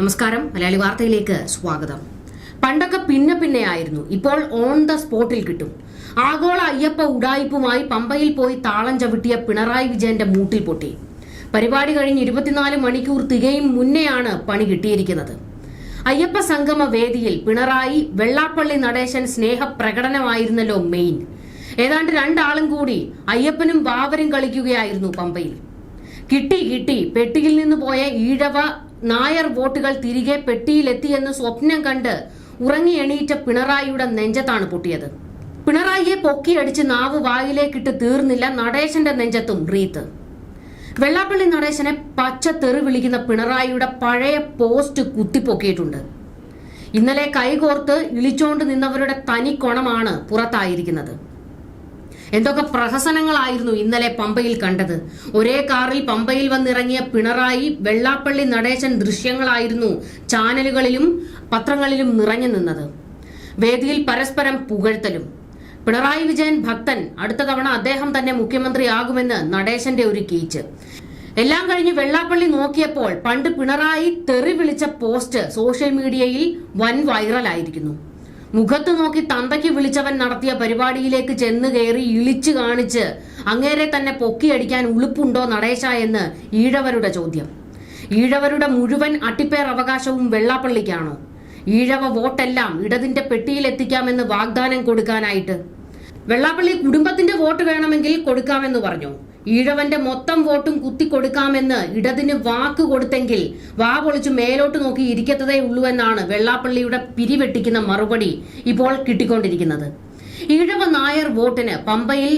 നമസ്കാരം. മലയാളി വാർത്തയിലേക്ക് സ്വാഗതം. പണ്ടൊക്കെ പിന്നെ പിന്നെ ആയിരുന്നു ഇപ്പോൾ ഓൺ ദ സ്പോട്ടിൽ കിട്ടും. ആഗോള അയ്യപ്പ ഉടായിപ്പുമായി പമ്പയിൽ പോയി താളം ചവിട്ടിയ പിണറായി വിജയന്റെ മൂട്ടിൽ പൊട്ടി. പരിപാടി കഴിഞ്ഞ് ഇരുപത്തിനാല് മണിക്കൂർ തികയും മുന്നെയാണ് പണി കിട്ടിയിരിക്കുന്നത്. അയ്യപ്പ സംഗമ വേദിയിൽ പിണറായി വെള്ളാപ്പള്ളി നടേശൻ സ്നേഹ പ്രകടനമായിരുന്നല്ലോ മെയിൻ ഏതാണ്ട് രണ്ടാളും കൂടി അയ്യപ്പനും വാവരും കളിക്കുകയായിരുന്നു പമ്പയിൽ. കിട്ടി കിട്ടി പെട്ടിയിൽ നിന്ന് പോയ ഈഴവ നായർ വോട്ടുകൾ തിരികെ പെട്ടിയിലെത്തിയെന്ന് സ്വപ്നം കണ്ട് ഉറങ്ങി എണീറ്റ പിണറായിയുടെ നെഞ്ചത്താണ് പൊട്ടിയത്. പിണറായിയെ പൊക്കിയടിച്ച് നാവ് വായിലേക്കിട്ട് തീർന്നില്ല നടേശന്റെ നെഞ്ചത്തും റീത്ത്. വെള്ളാപ്പള്ളി നടേശനെ പച്ച തെറി വിളിക്കുന്ന പിണറായിയുടെ പഴയ പോസ്റ്റ് കുത്തിപ്പൊക്കിയിട്ടുണ്ട്. ഇന്നലെ കൈകോർത്ത് ഇളിച്ചോണ്ട് നിന്നവരുടെ തനിക്കൊണമാണ് പുറത്തായിരിക്കുന്നത്. എന്തൊക്കെ പ്രഹസനങ്ങളായിരുന്നു ഇന്നലെ പമ്പയിൽ കണ്ടത്. ഒരേ കാറിൽ പമ്പയിൽ വന്നിറങ്ങിയ പിണറായി വെള്ളാപ്പള്ളി നടേശൻ ദൃശ്യങ്ങളായിരുന്നു ചാനലുകളിലും പത്രങ്ങളിലും നിറഞ്ഞു നിന്നത്. വേദിയിൽ പരസ്പരം പുകഴ്ത്തലും. പിണറായി വിജയൻ ഭക്തൻ. അടുത്ത തവണ അദ്ദേഹം തന്നെ മുഖ്യമന്ത്രിയാകുമെന്ന് നടേശന്റെ ഒരു കീച്ച്. എല്ലാം കഴിഞ്ഞ് വെള്ളാപ്പള്ളി നോക്കിയപ്പോൾ പണ്ട് പിണറായി തെറി വിളിച്ച പോസ്റ്റ് സോഷ്യൽ മീഡിയയിൽ വൻ വൈറലായിരിക്കുന്നു. മുഖത്ത് നോക്കി തന്തയ്ക്ക് വിളിച്ചവൻ നടത്തിയ പരിപാടിയിലേക്ക് ചെന്ന് കയറി ഇളിച്ചു കാണിച്ച് അങ്ങേരെ തന്നെ പൊക്കിയടിക്കാൻ ഉളുപ്പുണ്ടോ നടേശ എന്ന് ഈഴവരുടെ ചോദ്യം. ഈഴവരുടെ മുഴുവൻ അട്ടിപ്പേർ അവകാശവും വെള്ളാപ്പള്ളിക്കാണോ? ഈഴവ വോട്ടെല്ലാം ഇടതിന്റെ പെട്ടിയിലെത്തിക്കാമെന്ന് വാഗ്ദാനം കൊടുക്കാനായിട്ട്. വെള്ളാപ്പള്ളി കുടുംബത്തിന്റെ വോട്ട് വേണമെങ്കിൽ കൊടുക്കാമെന്ന് പറഞ്ഞു. ഈഴവന്റെ മൊത്തം വോട്ടും കുത്തി കൊടുക്കാമെന്ന് ഇടതിന് വാക്ക് കൊടുത്തെങ്കിൽ വാ പൊളിച്ചു മേലോട്ട് നോക്കി ഇരിക്കത്തതേ ഉള്ളൂ എന്നാണ് വെള്ളാപ്പള്ളിയുടെ പിരിവെട്ടിക്കുന്ന മറുപടി ഇപ്പോൾ കിട്ടിക്കൊണ്ടിരിക്കുന്നത്. ഈഴവ നായർ വോട്ടിന് പമ്പയിൽ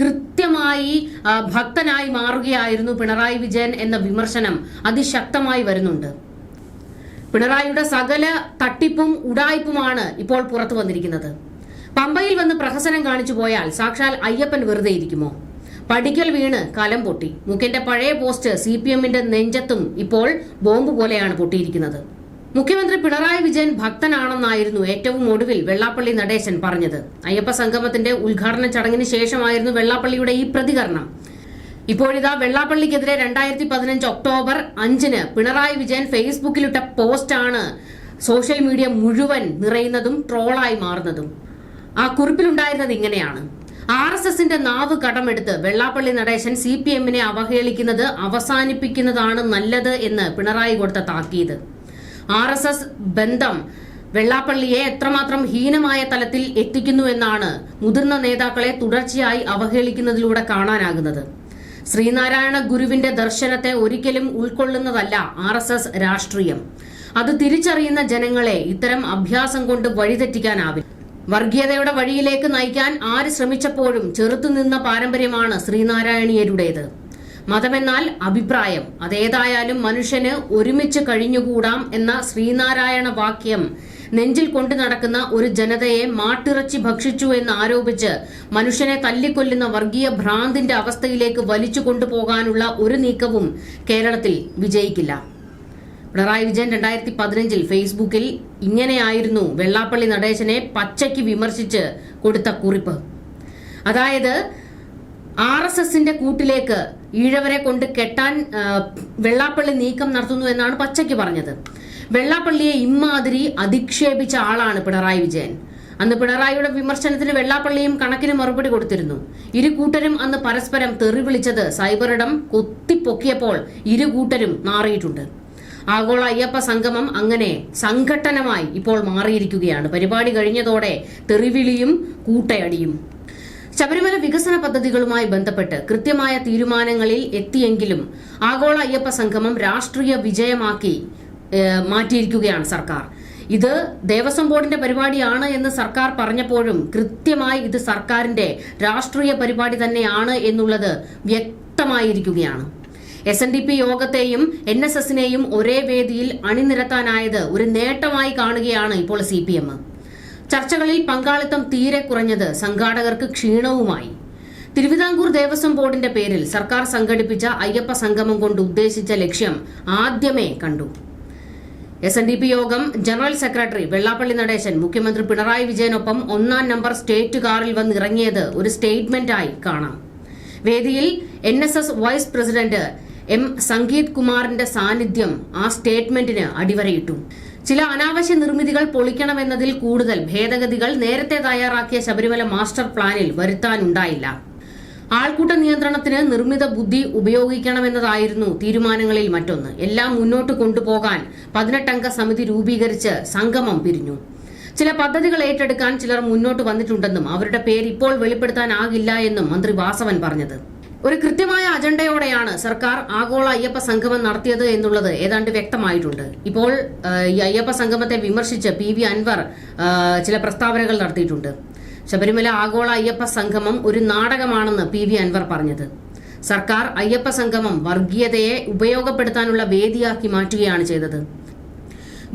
കൃത്യമായി ഭക്തനായി മാറുകയായിരുന്നു പിണറായി വിജയൻ എന്ന വിമർശനം അതിശക്തമായി വരുന്നുണ്ട്. പിണറായിയുടെ സകല തട്ടിപ്പും ഉടായ്പുമാണ് ഇപ്പോൾ പുറത്തു വന്നിരിക്കുന്നത്. പമ്പയിൽ വന്ന് പ്രഹസനം കാണിച്ചു പോയാൽ സാക്ഷാൽ അയ്യപ്പൻ വെറുതെ ഇരിക്കുമോ പടിക്കൽ വീണ് കലം പൊട്ടി. മുഖ്യന്റെ പഴയ പോസ്റ്റ് സി പി എമ്മിന്റെ നെഞ്ചത്തും ഇപ്പോൾ ബോംബ് പോലെയാണ് പൊട്ടിയിരിക്കുന്നത്. മുഖ്യമന്ത്രി പിണറായി വിജയൻ ഭക്തനാണെന്നായിരുന്നു ഏറ്റവും ഒടുവിൽ വെള്ളാപ്പള്ളി നടേശൻ പറഞ്ഞത്. അയ്യപ്പ സംഗമത്തിന്റെ ഉദ്ഘാടന ചടങ്ങിന് ശേഷമായിരുന്നു വെള്ളാപ്പള്ളിയുടെ ഈ പ്രതികരണം. ഇപ്പോഴിതാ വെള്ളാപ്പള്ളിക്കെതിരെ രണ്ടായിരത്തി പതിനഞ്ച് ഒക്ടോബർ അഞ്ചിന് പിണറായി വിജയൻ ഫേസ്ബുക്കിലിട്ട പോസ്റ്റാണ് സോഷ്യൽ മീഡിയ മുഴുവൻ നിറയുന്നതും ട്രോളായി മാറുന്നതും. ആ കുറിപ്പിലുണ്ടായിരുന്നത് ഇങ്ങനെയാണ്. ആർ എസ് എസിന്റെ നാവ് കടമെടുത്ത് വെള്ളാപ്പള്ളി നടേശൻ സി പി എമ്മിനെ അവഹേളിക്കുന്നത് അവസാനിപ്പിക്കുന്നതാണ് നല്ലത് എന്ന് പിണറായി കൊടുത്ത താക്കീത്. ആർ എസ് എസ് ബന്ധം വെള്ളാപ്പള്ളിയെ എത്രമാത്രം ഹീനമായ തലത്തിൽ എത്തിക്കുന്നു എന്നാണ് മുതിർന്ന നേതാക്കളെ തുടർച്ചയായി അവഹേളിക്കുന്നതിലൂടെ കാണാനാകുന്നത്. ശ്രീനാരായണ ഗുരുവിന്റെ ദർശനത്തെ ഒരിക്കലും ഉൾക്കൊള്ളുന്നതല്ല ആർ രാഷ്ട്രീയം. അത് തിരിച്ചറിയുന്ന ജനങ്ങളെ ഇത്തരം അഭ്യാസം കൊണ്ട് വഴിതെറ്റിക്കാനാവില്ല. വർഗീയതയുടെ വഴിയിലേക്ക് നയിക്കാൻ ആര് ശ്രമിച്ചപ്പോഴും ചെറുത്തുനിന്ന പാരമ്പര്യമാണ് ശ്രീനാരായണീയരുടേത്. മതമെന്നാൽ അഭിപ്രായം. അതേതായാലും മനുഷ്യന് ഒരുമിച്ച് കഴിഞ്ഞുകൂടാം എന്ന ശ്രീനാരായണ വാക്യം നെഞ്ചിൽ കൊണ്ടു നടക്കുന്ന ഒരു ജനതയെ മാട്ടിറച്ചി ഭക്ഷിച്ചു എന്ന് ആരോപിച്ച് മനുഷ്യനെ തല്ലിക്കൊല്ലുന്ന വർഗീയ ഭ്രാന്തിന്റെ അവസ്ഥയിലേക്ക് വലിച്ചു കൊണ്ടുപോകാനുള്ള ഒരു നീക്കവും കേരളത്തിൽ വിജയിക്കില്ല. പിണറായി വിജയൻ രണ്ടായിരത്തി പതിനഞ്ചിൽ ഫേസ്ബുക്കിൽ ഇങ്ങനെയായിരുന്നു വെള്ളാപ്പള്ളി നടേശനെ പച്ചയ്ക്ക് വിമർശിച്ച് കൊടുത്ത കുറിപ്പ്. അതായത് ആർ എസ് എസിന്റെ കൂട്ടിലേക്ക് ഈഴവരെ കൊണ്ട് കെട്ടാൻ വെള്ളാപ്പള്ളി നീക്കം നടത്തുന്നു എന്നാണ് പച്ചയ്ക്ക് പറഞ്ഞത്. വെള്ളാപ്പള്ളിയെ ഇമ്മാതിരി അധിക്ഷേപിച്ച ആളാണ് പിണറായി വിജയൻ. അന്ന് പിണറായിയുടെ വിമർശനത്തിന് വെള്ളാപ്പള്ളിയും കണക്കിന് മറുപടി കൊടുത്തിരുന്നു. ഇരു കൂട്ടരും അന്ന് പരസ്പരം തെറി വിളിച്ചത് സൈബറിടം കൊത്തിപ്പൊക്കിയപ്പോൾ ഇരു കൂട്ടരും നാറിയിട്ടുണ്ട് ആഗോള അയ്യപ്പ സംഗമം അങ്ങനെ സംഘട്ടനമായി ഇപ്പോൾ മാറിയിരിക്കുകയാണ്. പരിപാടി കഴിഞ്ഞതോടെ തെറിവിളിയും കൂട്ടയടിയും. ശബരിമല വികസന പദ്ധതികളുമായി ബന്ധപ്പെട്ട് കൃത്യമായ തീരുമാനങ്ങളിൽ എത്തിയെങ്കിലും ആഗോള അയ്യപ്പ സംഗമം രാഷ്ട്രീയ വിജയമാക്കി മാറ്റിയിരിക്കുകയാണ് സർക്കാർ. ഇത് ദേവസ്വം ബോർഡിന്റെ പരിപാടിയാണ് എന്ന് സർക്കാർ പറഞ്ഞപ്പോഴും കൃത്യമായി ഇത് സർക്കാരിന്റെ രാഷ്ട്രീയ പരിപാടി തന്നെയാണ് എന്നുള്ളത് വ്യക്തമായിരിക്കുകയാണ്. എസ് എൻ ഡി പി യോഗത്തെയും എൻ എസ് എസിനെയും ഒരേ വേദിയിൽ അണിനിരത്താനായത് ഒരു നേട്ടമായി കാണുകയാണ് ഇപ്പോൾ സി പി എം ചർച്ചകളിൽ പങ്കാളിത്തം തീരെ കുറഞ്ഞത് സംഘാടകർക്ക് ക്ഷീണവുമായി. തിരുവിതാംകൂർ ദേവസ്വം ബോർഡിന്റെ പേരിൽ സർക്കാർ സംഘടിപ്പിച്ച അയ്യപ്പ സംഗമം കൊണ്ട് ഉദ്ദേശിച്ച ലക്ഷ്യം ആദ്യമേ കണ്ടു. എസ് എൻ ഡി പി യോഗം ജനറൽ സെക്രട്ടറി വെള്ളാപ്പള്ളി നടേശൻ മുഖ്യമന്ത്രി പിണറായി വിജയനൊപ്പം ഒന്നാം നമ്പർ സ്റ്റേറ്റ് കാറിൽ വന്നിറങ്ങിയത് ഒരു സ്റ്റേറ്റ്മെന്റായി കാണാം. വേദിയിൽ N S S vice president M Sangeeth കുമാറിന്റെ സാന്നിധ്യം ആ സ്റ്റേറ്റ്മെന്റിന് അടിവരയിട്ടു. ചില അനാവശ്യ നിർമ്മിതികൾ പൊളിക്കണമെന്നതിൽ കൂടുതൽ ഭേദഗതികൾ നേരത്തെ തയ്യാറാക്കിയ ശബരിമല മാസ്റ്റർ പ്ലാനിൽ വരുത്താനുണ്ടായില്ല. ആൾക്കൂട്ട നിയന്ത്രണത്തിന് നിർമ്മിത ബുദ്ധി ഉപയോഗിക്കണമെന്നതായിരുന്നു തീരുമാനങ്ങളിൽ മറ്റൊന്ന്. എല്ലാം മുന്നോട്ട് കൊണ്ടുപോകാൻ പതിനെട്ടംഗ സമിതി രൂപീകരിച്ച് സംഗമം പിരിഞ്ഞു. ചില പദ്ധതികൾ ഏറ്റെടുക്കാൻ ചിലർ മുന്നോട്ട് വന്നിട്ടുണ്ടെന്നും അവരുടെ പേര് ഇപ്പോൾ വെളിപ്പെടുത്താനാകില്ല എന്നും മന്ത്രി വാസവൻ പറഞ്ഞത്. ഒരു കൃത്യമായ അജണ്ടയോടെയാണ് സർക്കാർ ആഗോള അയ്യപ്പ സംഗമം നടത്തിയത് എന്നുള്ളത് ഏതാണ്ട് വ്യക്തമായിട്ടുണ്ട്. ഇപ്പോൾ ഈ അയ്യപ്പ സംഗമത്തെ വിമർശിച്ച് പി വി അൻവർ ചില പ്രസ്താവനകൾ നടത്തിയിട്ടുണ്ട്. ശബരിമല ആഗോള അയ്യപ്പ സംഗമം ഒരു നാടകമാണെന്ന് പി വി അൻവർ പറഞ്ഞത്. സർക്കാർ അയ്യപ്പ സംഗമം വർഗീയതയെ ഉപയോഗപ്പെടുത്താനുള്ള വേദിയാക്കി മാറ്റുകയാണ് ചെയ്തത്.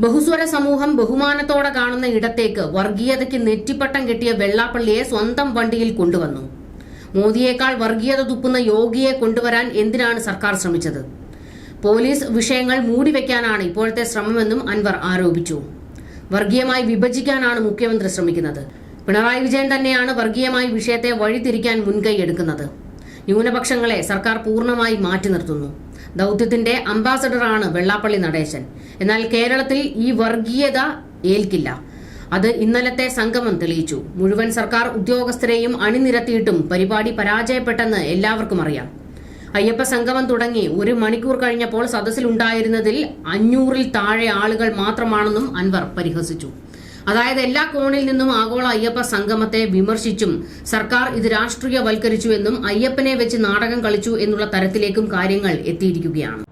ബഹുസ്വര സമൂഹം ബഹുമാനത്തോടെ കാണുന്ന ഇടത്തേക്ക് വർഗീയതയ്ക്ക് നെറ്റിപ്പട്ടം കെട്ടിയ വെള്ളാപ്പള്ളിയെ സ്വന്തം വണ്ടിയിൽ കൊണ്ടുവന്നു. മോദിയേക്കാൾ വർഗീയത തുപ്പുന്ന യോഗിയെ കൊണ്ടുവരാൻ എന്തിനാണ് സർക്കാർ ശ്രമിച്ചത്? പോലീസ് വിഷയങ്ങൾ മൂടിവെക്കാനാണ് ഇപ്പോഴത്തെ ശ്രമമെന്നും അൻവർ ആരോപിച്ചു. വർഗീയമായി വിഭജിക്കാനാണ് മുഖ്യമന്ത്രി ശ്രമിക്കുന്നത്. പിണറായി വിജയൻ തന്നെയാണ് വർഗീയമായി വിഷയത്തെ വഴിതിരിക്കാൻ മുൻകൈ എടുക്കുന്നത്. ന്യൂനപക്ഷങ്ങളെ സർക്കാർ പൂർണമായി മാറ്റി നിർത്തുന്നു. ദൗത്യത്തിന്റെ അംബാസഡറാണ് വെള്ളാപ്പള്ളി നടേശൻ. എന്നാൽ കേരളത്തിൽ ഈ വർഗീയത ഏൽക്കില്ല. അത് ഇന്നലത്തെ സംഗമം തെളിയിച്ചു. മുഴുവൻ സർക്കാർ ഉദ്യോഗസ്ഥരെയും അണിനിരത്തിയിട്ടും പരിപാടി പരാജയപ്പെട്ടെന്ന് എല്ലാവർക്കും അറിയാം. അയ്യപ്പ സംഗമം തുടങ്ങി ഒരു മണിക്കൂർ കഴിഞ്ഞപ്പോൾ സദസ്സിലുണ്ടായിരുന്നതിൽ അഞ്ഞൂറിൽ താഴെ ആളുകൾ മാത്രമാണെന്നും അൻവർ പരിഹസിച്ചു. അതായത് എല്ലാ കോണിൽ നിന്നും ആഗോള അയ്യപ്പ സംഗമത്തെ വിമർശിച്ചും സർക്കാർ ഇത് രാഷ്ട്രീയവൽക്കരിച്ചു എന്നും അയ്യപ്പനെ വെച്ച് നാടകം കളിച്ചു എന്നുള്ള തരത്തിലേക്കും കാര്യങ്ങൾ എത്തിയിരിക്കുകയാണ്.